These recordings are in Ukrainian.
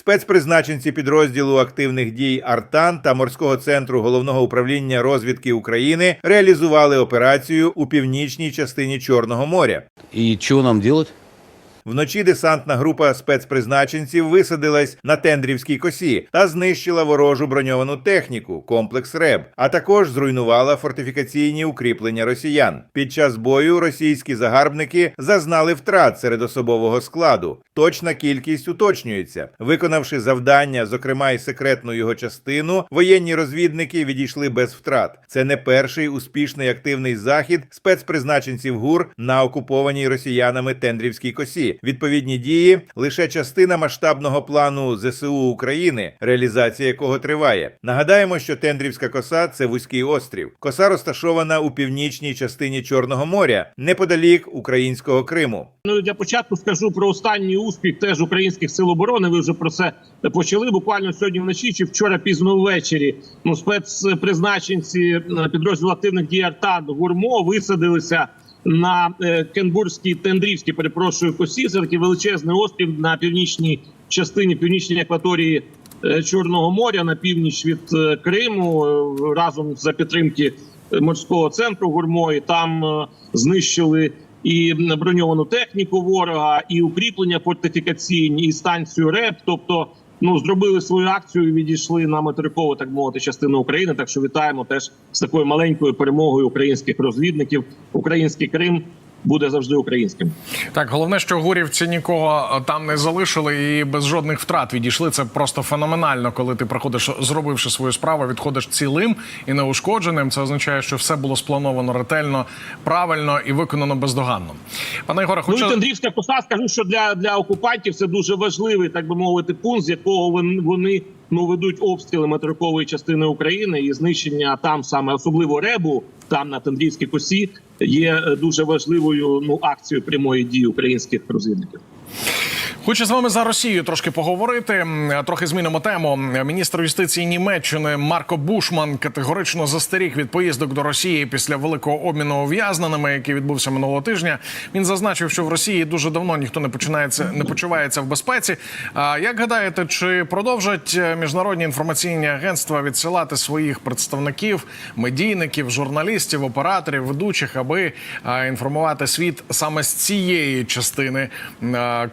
Спецпризначенці підрозділу активних дій Артан та морського центру головного управління розвідки України реалізували операцію у північній частині Чорного моря. І що нам делать? Вночі десантна група спецпризначенців висадилась на Тендрівській косі та знищила ворожу броньовану техніку, комплекс РЕБ, а також зруйнувала фортифікаційні укріплення росіян. Під час бою російські загарбники зазнали втрат серед особового складу. Точна кількість уточнюється. Виконавши завдання, зокрема й секретну його частину, воєнні розвідники відійшли без втрат. Це не перший успішний активний захід спецпризначенців ГУР на окупованій росіянами Тендрівській косі. Відповідні дії лише частина масштабного плану ЗСУ України, реалізація якого триває. Нагадаємо, що Тендрівська коса це вузький острів. Коса розташована у північній частині Чорного моря, неподалік українського Криму. Ну для початку скажу про останній успіх теж українських сил оборони. Ви вже про це почали буквально сьогодні вночі чи вчора пізно ввечері. Ну спецпризначенці е, підрозділу активних дій Артан гурмо висадилися на е, Кенбурзькій Тендрівській, перепрошую косі. Величезний острів на північній частині північній акваторії е, Чорного моря на північ від е, Криму разом за підтримки морського центру гурмо. І там знищили і броньовану техніку ворога, і укріплення фортифікаційні, і станцію РЕП. Тобто, ну зробили свою акцію, і відійшли на материкову, так мовити, частину України. Так що вітаємо теж з такою маленькою перемогою українських розвідників. Український Крим буде завжди українським. Так, головне, що гурівці нікого е, там не залишили і без жодних втрат відійшли. Це просто феноменально, коли ти приходиш, зробивши свою справу, відходиш цілим і неушкодженим. Це означає, що все було сплановано ретельно, правильно і виконано бездоганно. Пане Ігоре, Ну хочу і Тендрівська коса, скажу, що для, для окупантів це дуже важливий, так би мовити, пункт, з якого вони ну ведуть обстріли материкової частини України і знищення там саме особливо ребу, там на Тендрівській косі, є е, дуже важливою ну акцією прямої дії українських розвідників. Хочу з вами за Росію трошки поговорити. Трохи змінимо тему. Міністр юстиції Німеччини Марко Бушман категорично застеріг від поїздок до Росії після великого обміну ув'язненими, який відбувся минулого тижня. Він зазначив, що в Росії дуже давно ніхто не починається, не почувається в безпеці. А як гадаєте, чи продовжать е, міжнародні інформаційні агентства відсилати своїх представників, медійників, журналістів, операторів, ведучих, аби інформувати світ саме з цієї частини е,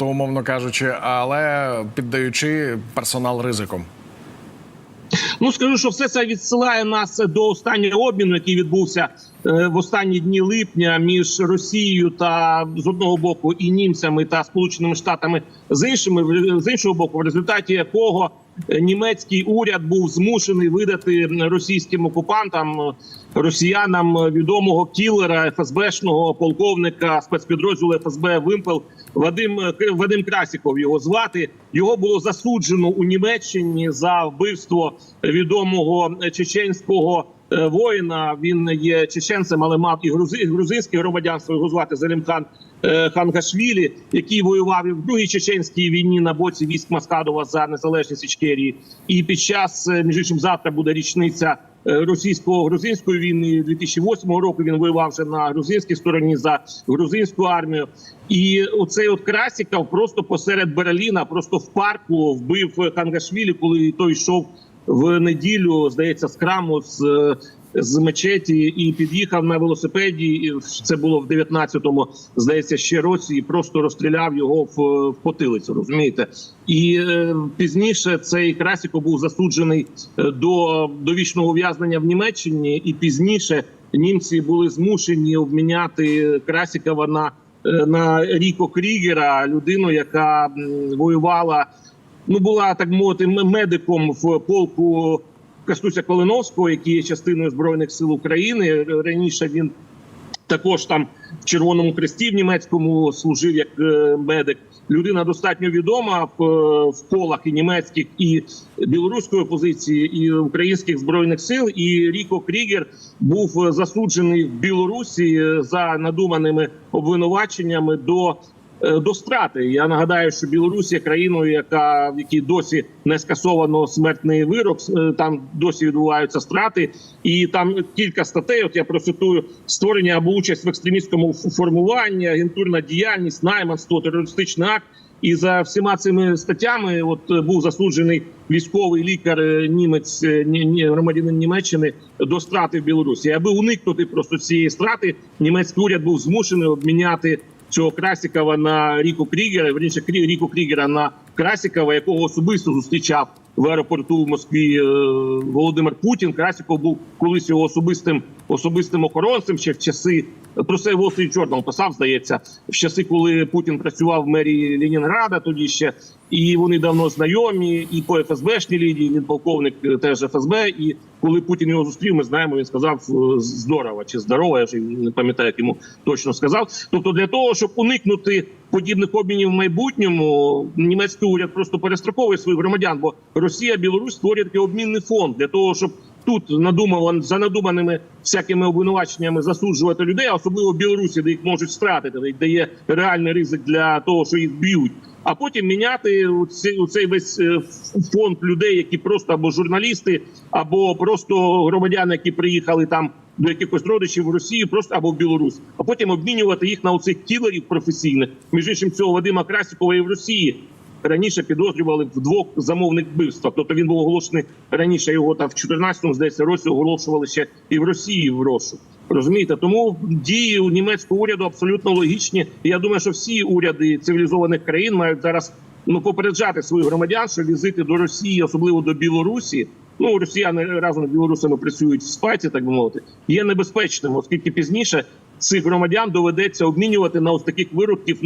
континенту, умовно кажучи, але піддаючи персонал ризиком? Ну скажу, що все це відсилає нас до останнього обміну, який відбувся е, в останні дні липня між Росією та з одного боку і німцями та Сполученими Штатами з іншими з іншого боку, в результаті якого е, німецький уряд був змушений видати російським окупантам е, росіянам відомого кілера ФСБшного полковника спецпідрозділу ФСБ Вимпел Вадим е, Вадим Красіков. Його звати його було засуджено у Німеччині за вбивство відомого чеченського е, воїна. Він є чеченцем, але мав і грузи- грузинське громадянство. Його звати Залімхан е, Хангашвілі, який воював і в другій чеченській війні на боці військ Маскадова за незалежність Ічкерії. І під час між іншим завтра буде річниця. Е, Російсько-грузинської війни 2008 року він воював вже на грузинській стороні за грузинську армію, і оцей от Красіков просто посеред Берліна, просто в парку вбив Хангашвілі, коли той йшов в неділю, здається, з краму з, е, з мечеті і під'їхав на велосипеді. Це було в 19-му, здається, ще році, і просто розстріляв його в, в потилицю. Розумієте, і е, пізніше цей Красіко був засуджений е, до довічного ув'язнення в Німеччині, і пізніше німці були змушені обміняти Красікова на е, на Ріко Крігера, людину, яка воювала ну була так мовити медиком в полку Кастуся Колиновського, який є частиною збройних сил України. Раніше він також там в Червоному Хресті в німецькому служив як е, медик. Людина достатньо відома в, е, в колах і німецьких, і білоруської опозиції, і українських збройних сил. І Ріко Крігер був е, засуджений в Білорусі за надуманими обвинуваченнями до до страти. Я нагадаю, що Білорусь є країною, яка в якій досі не скасовано смертний вирок. е, Там досі відбуваються страти, і там кілька статей. От я процитую створення або участь в екстремістському формуванні, агентурна діяльність, найманство, терористичний акт. І за всіма цими статтями, от е, був засуджений військовий лікар е, німець, е, ні, ні, громадянин Німеччини до страти в Білорусі. Аби уникнути просто цієї страти, німецький уряд був змушений обміняти цього Красікова на Ріку Крігера, верніше Ріку Крігера на Красікова, якого особисто зустрічав в аеропорту в Москві е, Володимир Путін. Красіков був колись його особистим особистим охоронцем ще в часи. Про це Wall Street Journal писав, здається, в часи, коли Путін працював в мерії Ленінграда, тоді ще і вони давно знайомі, і по ФСБшній лінії він полковник е, теж ФСБ. І коли Путін його зустрів, ми знаємо, він сказав е, здорово чи здорово. Я вже не пам'ятаю, як йому точно сказав. Тобто, для того, щоб уникнути подібних обмінів в майбутньому, німецький уряд просто перестроковує своїх громадян, бо Росія, Білорусь створює такий обмінний фонд для того, щоб тут надумав за надуманими всякими обвинуваченнями засуджувати людей, а особливо Білорусі, де їх можуть стратити, де є реальний ризик для того, що їх б'ють. А потім міняти у цей, у цей весь е, фонд людей, які просто або журналісти, або просто громадяни, які приїхали там до якихось родичів в Росію, просто або в Білорусь, а потім обмінювати їх на оцих кілерів професійних. Між іншим, цього Вадима Красікова і в Росії раніше підозрювали в двох замовних вбивствах. Тобто він був оголошений раніше. Його там в 14-му, здається, році оголошували ще і в Росії в розшук. Розумієте, тому дії у німецького уряду абсолютно логічні. Я думаю, що всі уряди цивілізованих країн мають зараз ну попереджати своїх громадян, що візити до Росії, особливо до Білорусі. Ну, росіяни разом з білорусами працюють в спайці, так би мовити, є небезпечним, оскільки пізніше цих громадян доведеться обмінювати на ось таких виробків вирубків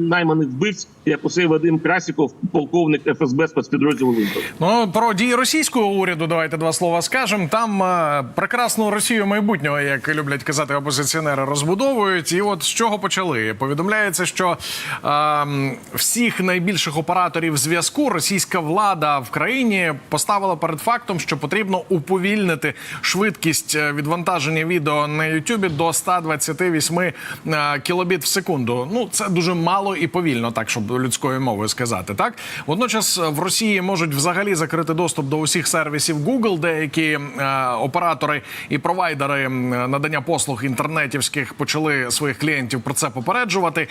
найманих вбивць, як усе Вадим Красіков, полковник ФСБ спецпідрозділу Вінтер. Ну про дії російського уряду. Давайте два слова скажемо. Там а, прекрасну Росію майбутнього, як люблять казати опозиціонери, розбудовують. І от з чого почали? Повідомляється, що е, а, всіх найбільших операторів зв'язку російська влада в країні поставила перед фактом, що потрібно уповільнити швидкість е, відвантаження відео на Ютубі до 120 28 е, кілобіт в секунду. Ну це дуже мало і повільно, так щоб людською мовою сказати. Так водночас е, в Росії можуть взагалі закрити доступ до усіх сервісів Google, деякі е, оператори і провайдери надання послуг інтернетівських почали своїх клієнтів про це попереджувати.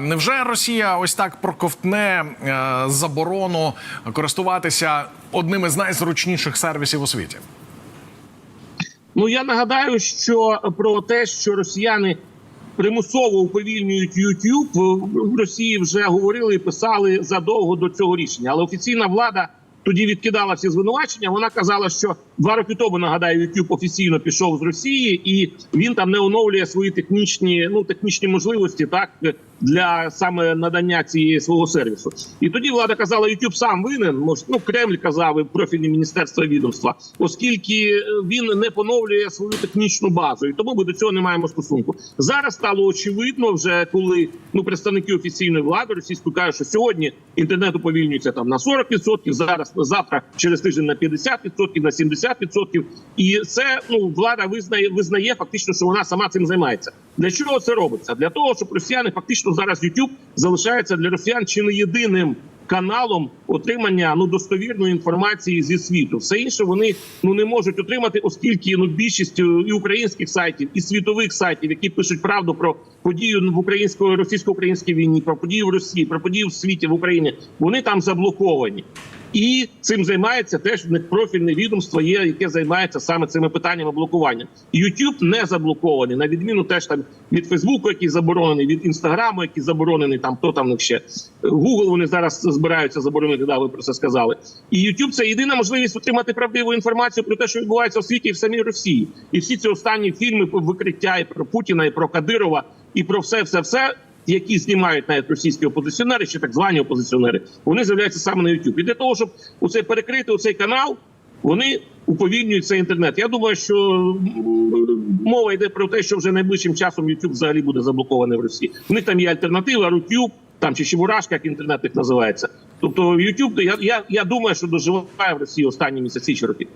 Невже Росія ось так проковтне заборону користуватися одним із найзручніших сервісів у світі? Ну я нагадаю, що про те, що росіяни примусово уповільнюють YouTube, в Росії вже говорили і писали задовго до цього рішення. Але офіційна влада тоді відкидала всі звинувачення. Вона казала, що два роки тому нагадаю, YouTube офіційно пішов з Росії, і він там не оновлює свої технічні, ну технічні можливості, так для саме надання цієї свого сервісу. І тоді влада казала, YouTube сам винен. Може, ну Кремль казав і профільні міністерства відомства, оскільки е, він не поновлює свою технічну базу, і тому ми до цього не маємо стосунку. Зараз стало очевидно, вже коли ну представники офіційної влади російської кажуть, що сьогодні інтернет уповільнюється там на 40%, зараз завтра через тиждень на 50%, на 70%. І це ну влада визнає визнає фактично, що вона сама цим займається. Для чого це робиться? Для того, щоб росіяни фактично зараз YouTube залишається для росіян чи не єдиним каналом отримання ну достовірної інформації зі світу. Все інше вони ну не можуть отримати, оскільки ну більшість е, і українських сайтів, і світових сайтів, які пишуть правду про подію в українсько російсько-українській війні, про події в Росії, про події в світі в Україні, вони там заблоковані. І цим займається теж профільне відомство є, яке займається саме цими питаннями блокування. YouTube не заблокований, на відміну теж там від Фейсбуку, який заборонений, від інстаграму, який заборонений. Там хто там ще Google Вони зараз збираються заборонити. Да, ви про це сказали. І YouTube – це єдина можливість отримати правдиву інформацію про те, що відбувається у світі і в самій Росії. І всі ці останні фільми про викриття і про Путіна, і про Кадирова, і про все, все, все. Які знімають навіть російські опозиціонери, чи так звані опозиціонери, вони з'являються саме на YouTube. І для того, щоб оце перекрити оцей канал, вони уповільнюють цей інтернет. Я думаю, що мова йде про те, що вже найближчим часом YouTube взагалі буде заблокований в Росії. У них там є альтернатива, Рутюб, там чи Чебурашка, як інтернет їх називається. Тобто YouTube, я, я, я думаю, що доживає в Росії останні місяці чи роки.